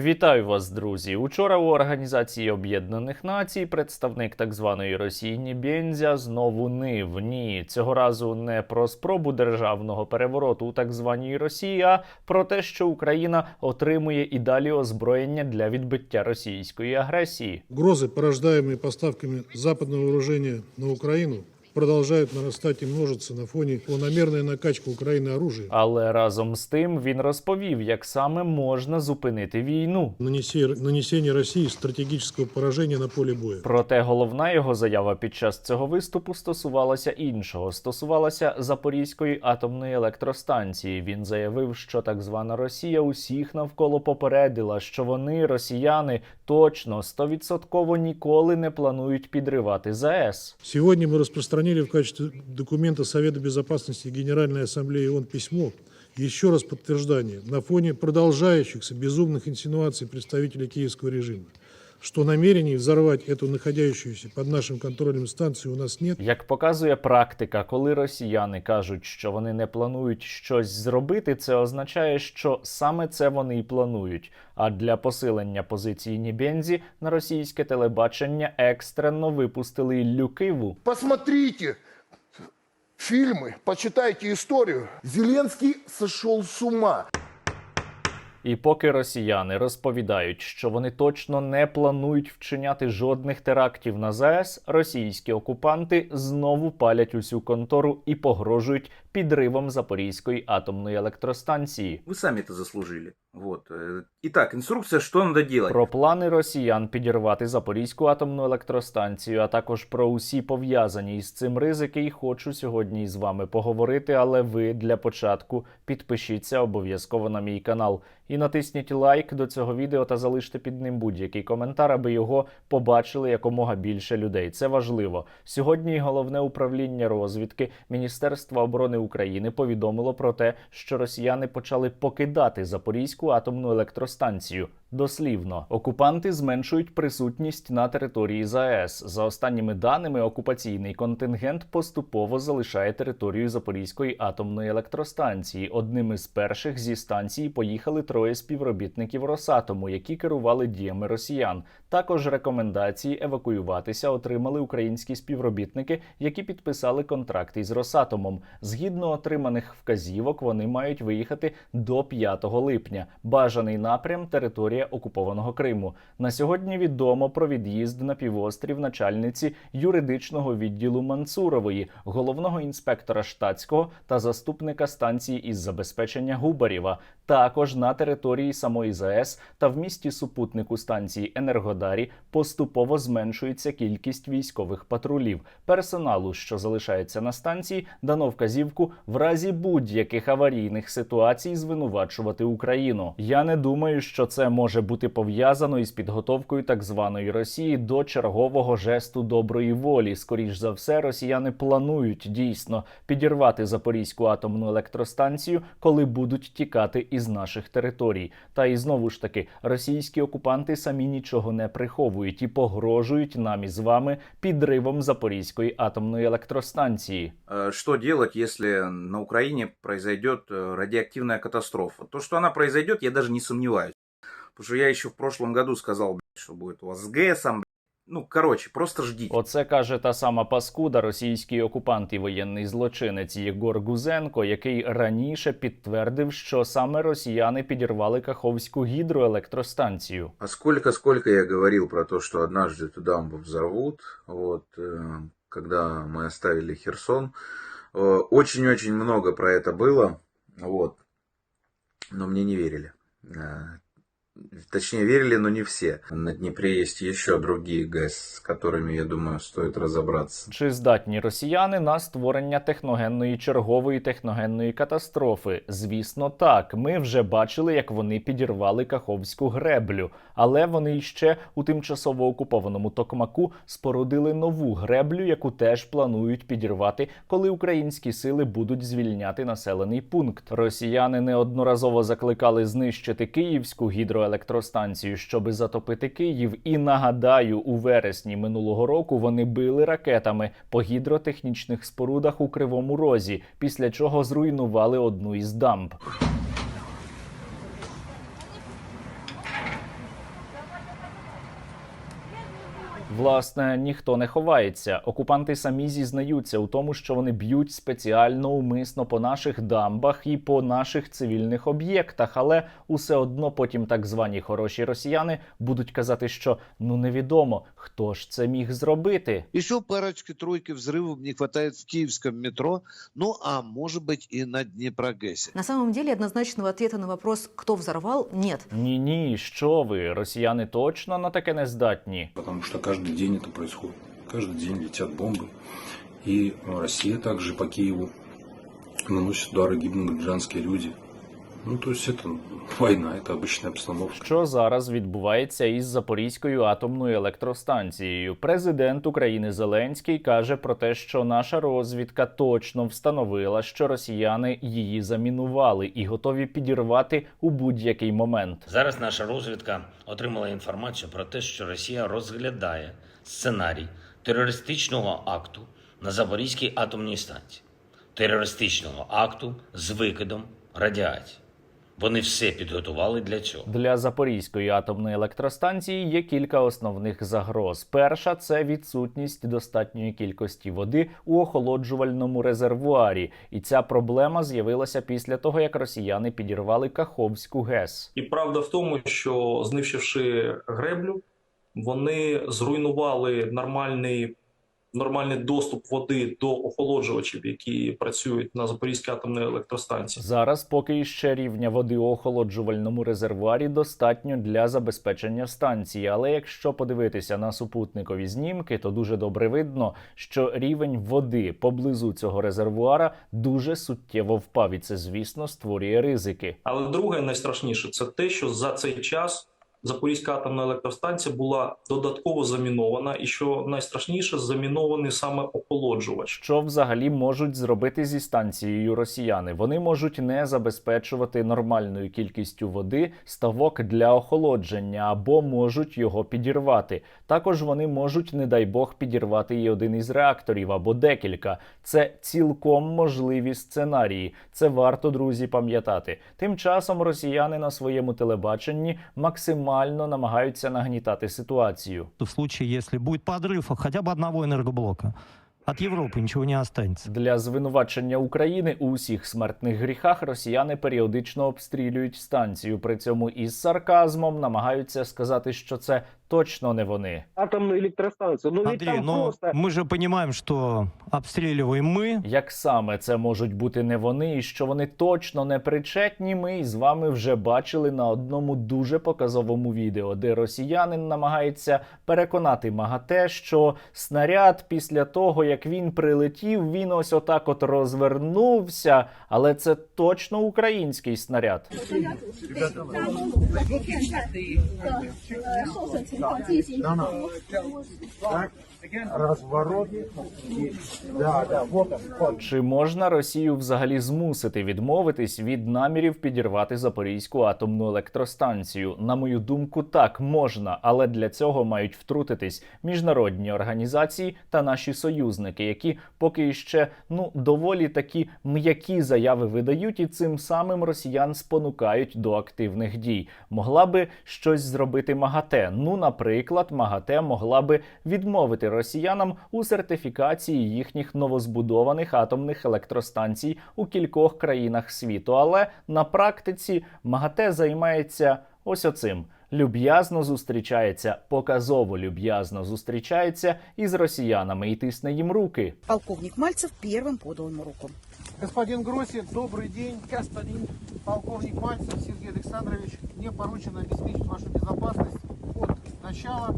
Вітаю вас, друзі. Учора у Організації Об'єднаних Націй представник так званої Росії Нібєнзя знову нив. Ні, цього разу не про спробу державного перевороту у так званій Росії, а про те, що Україна отримує і далі озброєння для відбиття російської агресії. Угрозы, порождаемые поставками западного вооружения на Украину, продолжают нарастать и множиться на фоне планомерной накачки Украины оружием, Але разом з тим він розповів, як саме можна зупинити війну. нанесе- нанесение России стратегического поражения на поле боя. Проте головна його заява під час цього виступу стосувалася іншого, стосувалася Запорізької атомної електростанції. Він заявив, що так звана Росія усіх навколо попередила, що вони, росіяни, точно стовідсотково ніколи не планують підривати ЗАЕС. Сегодня мы распространили в качестве документа Совета Безопасности Генеральной Ассамблеи ООН письмо, еще раз подтверждание на фоне продолжающихся безумных инсинуаций представителей киевского режима, что намерений взорвать эту находящуюся под нашим контролем станцию у нас нет, Як показує практика, коли росіяни кажуть, що вони не планують щось зробити, це означає, що саме це вони і планують. А для посилення позиції Нібензі на російське телебачення екстрено випустили Іллю Киву. Посмотрите фильмы, почитайте историю. Зеленский сошел с ума. І поки росіяни розповідають, що вони точно не планують вчиняти жодних терактів на ЗАЕС, російські окупанти знову палять усю контору і погрожують підривом Запорізької атомної електростанції. Вы сами это заслужили. Вот. э, Итак, инструкция, что надо делать. Про плани росіян підірвати Запорізьку атомну електростанцію, а також про усі пов'язані із цим ризики, і хочу сьогодні із вами поговорити. Але ви для початку підпишіться обов'язково на мій канал і натисніть лайк до цього відео та залиште під ним будь-який коментар, аби його побачили якомога більше людей. Це важливо. Сьогодні головне управління розвідки Міністерства оборони України повідомило про те, що росіяни почали покидати Запорізьку атомну електростанцію. Дослівно, окупанти зменшують присутність на території ЗАЕС. За останніми даними, окупаційний контингент поступово залишає територію Запорізької атомної електростанції. Одним із перших зі станції поїхали троє співробітників Росатому, які керували діями росіян. Також рекомендації евакуюватися отримали українські співробітники, які підписали контракт із Росатомом. Згідно отриманих вказівок, вони мають виїхати до 5 липня. Бажаний напрям територія окупованого Криму. На сьогодні відомо про від'їзд на півострів начальниці юридичного відділу Мансурової, головного інспектора штатського та заступника станції із забезпечення Губарєва. Також на території самої ЗАЕС та в місті супутнику станції Енергодарі поступово зменшується кількість військових патрулів. Персоналу, що залишається на станції, дано вказівку в разі будь-яких аварійних ситуацій звинувачувати Україну. Я не думаю, що це може бути пов'язано із підготовкою так званої Росії до чергового жесту доброї волі. Скоріш за все, росіяни планують дійсно підірвати Запорізьку атомну електростанцію, коли будуть тікати із наших територій. Та і знову ж таки, російські окупанти самі нічого не приховують і погрожують нам із вами підривом Запорізької атомної електростанції. Э, Что делать, если на Украине произойдет э, радиоактивная катастрофа? То, что она произойдет, я даже не сомневаюсь. Потому что я еще в прошлом году сказал, блядь, что будет у вас с ГЭСом. блядь. Ну, короче, просто ждите. Оце каже та сама паскуда, російський окупант і воєнний злочинець Єгор Гузенко, який раніше підтвердив, що саме росіяни підірвали Каховську гідроелектростанцію. А сколько-сколько я говорил про то, что однажды эту дамбу взорвут, вот, э, когда мы оставили Херсон. Э, Очень-очень много про это было, вот, но мне не верили. Э, Точнее, верили, но не все. На Днепре есть еще другие ГЭС, с которыми, я думаю, стоит разобраться. Чи здатні росіяни на створення техногенної чергової техногенної катастрофи? Звісно, так. Ми вже бачили, як вони підірвали Каховську греблю, але вони ще у тимчасово окупованому Токмаку спорудили нову греблю, яку теж планують підірвати, коли українські сили будуть звільняти населений пункт. Росіяни неодноразово закликали знищити Київську гідроелектростанцію, щоби затопити Київ. І нагадаю, у вересні минулого року вони били ракетами по гідротехнічних спорудах у Кривому Розі, після чого зруйнували одну із дамб. Власне, ніхто не ховається. Окупанти самі зізнаються у тому, що вони б'ють спеціально умисно по наших дамбах і по наших цивільних об'єктах, але усе одно потім так звані хороші росіяни будуть казати, що ну невідомо, хто ж це міг зробити. Еще парочки-тройки взрывов не хватает в киевском метро, ну а может быть и на Днепрогэсе. На самом деле однозначного ответа на вопрос, кто взорвал, нет. Ні, ні, що ви, росіяни точно на таке не здатні. потому что каждый день это происходит. Каждый день летят бомбы. И ну, Россия также по Киеву наносит удары, гибнут гражданские люди. Ну, то есть это война, это обычная обстановка. Що зараз відбувається із Запорізькою атомною електростанцією? Президент України Зеленський каже про те, що наша розвідка точно встановила, що росіяни її замінували і готові підірвати у будь-який момент. Зараз наша розвідка отримала інформацію про те, що Росія розглядає сценарій терористичного акту на Запорізькій атомній станції, терористичного акту з викидом радіації. Вони все підготували для цього. Для Запорізької атомної електростанції є кілька основних загроз. Перша це відсутність достатньої кількості води у охолоджувальному резервуарі, і ця проблема з'явилася після того, як росіяни підірвали Каховську ГЕС. І правда в тому, що знищивши греблю, вони зруйнували нормальний, нормальний доступ води до охолоджувачів, які працюють на Запорізькій атомній електростанції. Зараз поки іще рівня води у охолоджувальному резервуарі достатньо для забезпечення станції. Але якщо подивитися на супутникові знімки, то дуже добре видно, що рівень води поблизу цього резервуара дуже суттєво впав, і це, звісно, створює ризики. Але друге найстрашніше це те, що за цей час Запорізька атомна електростанція була додатково замінована, і що найстрашніше замінований саме охолоджувач. Що взагалі можуть зробити зі станцією росіяни? Вони можуть не забезпечувати нормальною кількістю води ставок для охолодження або можуть його підірвати. Також вони можуть, не дай Бог, підірвати і один із реакторів або декілька. Це цілком можливі сценарії. Це варто, друзі, пам'ятати. Тим часом росіяни на своєму телебаченні максимально намагаються нагнітати ситуацію. в случае, если будет подрыв хотя бы одного энергоблока. От Европы ничего не останется. Для звинувачення України у усіх смертних гріхах росіяни періодично обстрілюють станцію. При цьому із сарказмом намагаються сказати, що це точно не вони. атомную электростанцию. Но ведь Андрей, там но просто... мы же понимаем, что обстреливаем мы, Як саме це можуть бути не вони, і що вони точно не причетні, ми із вами вже бачили на одному дуже показовому відео, де росіянин намагається переконати МАГАТЕ, що снаряд після того, як він прилетів, він ось отак от розвернувся, але це точно український снаряд. 然后进行投入使 Розворот. Да, да, вот вот. Чи можна Росію взагалі змусити відмовитись від намірів підірвати Запорізьку атомну електростанцію? На мою думку, так можна, але для цього мають втрутитись міжнародні організації та наші союзники, які поки ще ну доволі такі м'які заяви видають і цим самим росіян спонукають до активних дій. Могла би щось зробити МАГАТЕ. Ну, наприклад, МАГАТЕ могла би відмовити росіянам у сертифікації їхніх новозбудованих атомних електростанцій у кількох країнах світу. Але на практиці МАГАТЕ займається ось оцим. Люб'язно зустрічається, показово люб'язно зустрічається із росіянами і тисне їм руки. Полковник Мальцев первым подал ему руку. Господин Гросси, добрый день. Господин полковник Мальцев Сергей Александрович, мне поручено обеспечить вашу безопасность от начала,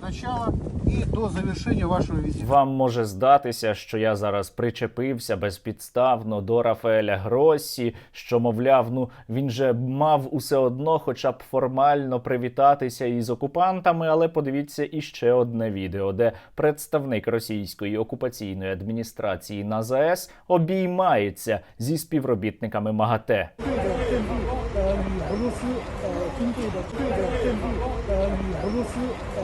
начала и до завершения вашего визита. Вам може здатися, що я зараз причепився безпідставно до Рафаеля Гроссі, що, мовляв, ну він же мав усе одно, хоча б формально привітатися із окупантами. Але подивіться іще одне відео, де представник російської окупаційної адміністрації на ЗАЕС обіймається зі співробітниками МАГАТЕ. 俄罗斯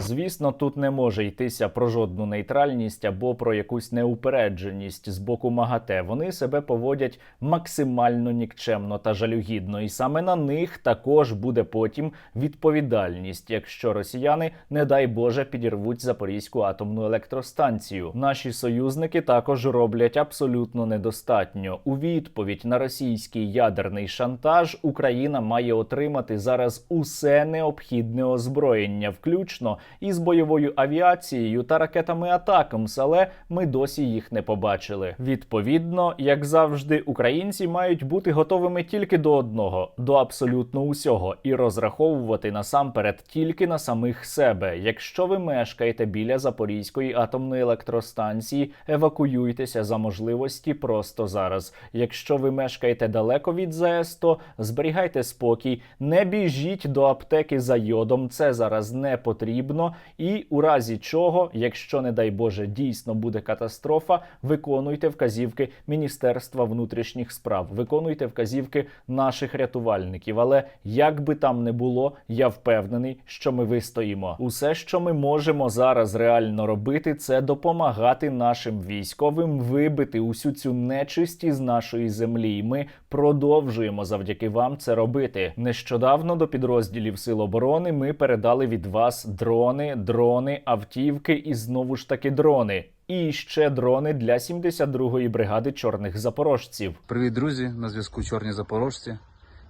Звісно, тут не може йтися про жодну нейтральність або про якусь неупередженість з боку МАГАТЕ. Вони себе поводять максимально нікчемно та жалюгідно, і саме на них також буде потім відповідальність, якщо росіяни, не дай Боже, підірвуть Запорізьку атомну електростанцію. Наші союзники також роблять абсолютно недостатньо. У відповідь на російський ядерний шантаж Україна має отримати зараз усе необхідне озброєння включно із бойовою авіацією та ракетами Атакамс, але ми досі їх не побачили. Відповідно, як завжди, українці мають бути готовими тільки до одного до абсолютно усього і розраховувати насамперед тільки на самих себе. Якщо ви мешкаєте біля Запорізької атомної електростанції, евакуюйтеся за можливості просто зараз. Якщо ви мешкаєте далеко від ЗАЕС, то зберігайте спокій, не біжіть до аптеки за йодом. Це зараз не потрібно. І у разі чого, якщо не дай Боже, дійсно буде катастрофа, виконуйте вказівки Міністерства внутрішніх справ, виконуйте вказівки наших рятувальників. Але як би там не було, я впевнений, що ми вистоїмо. Усе, що ми можемо зараз реально робити, це допомагати нашим військовим вибити усю цю нечисть із нашої землі. І ми продовжуємо завдяки вам це робити. Нещодавно до підрозділів Сил оборони ми передали від вас дрони, дрони, автівки і знову ж таки дрони. І ще дрони для 72-ї бригади чорних запорожців. Привіт, друзі! На зв'язку Чорні Запорожці.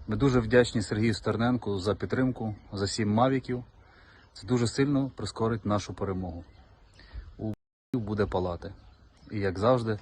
Ми дуже вдячні Сергію Стерненку за підтримку, за сім мавіків. Це дуже сильно прискорить нашу перемогу. У буде палати. І як завжди,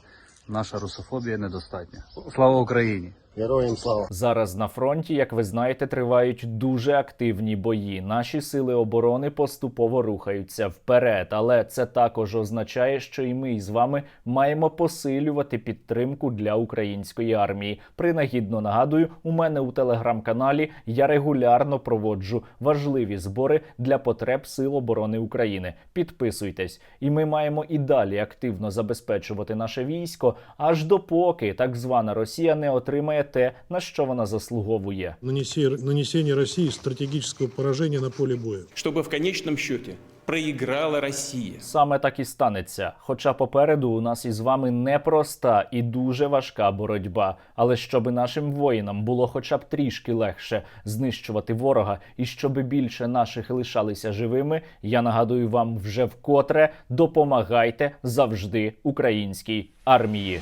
наша русофобія недостатня. Слава Україні! Героям слава. Зараз на фронті, як ви знаєте, тривають дуже активні бої. Наші сили оборони поступово рухаються вперед, але це також означає, що і ми з вами маємо посилювати підтримку для української армії. Принагідно нагадую, у мене у телеграм-каналі я регулярно проводжу важливі збори для потреб Сил оборони України. Підписуйтесь, і ми маємо і далі активно забезпечувати наше військо, аж допоки так звана Росія не отримає те, на що вона заслуговує. Нанесе- Нанесение России стратегического поражения на поле боя. чтобы в конечном счете проиграла Россия. Саме так і станеться. Хоча попереду у нас із вами непроста і дуже важка боротьба. Але щоби нашим воїнам було хоча б трішки легше знищувати ворога, і щоби більше наших лишалися живими, я нагадую вам вже вкотре допомагайте завжди українській армії.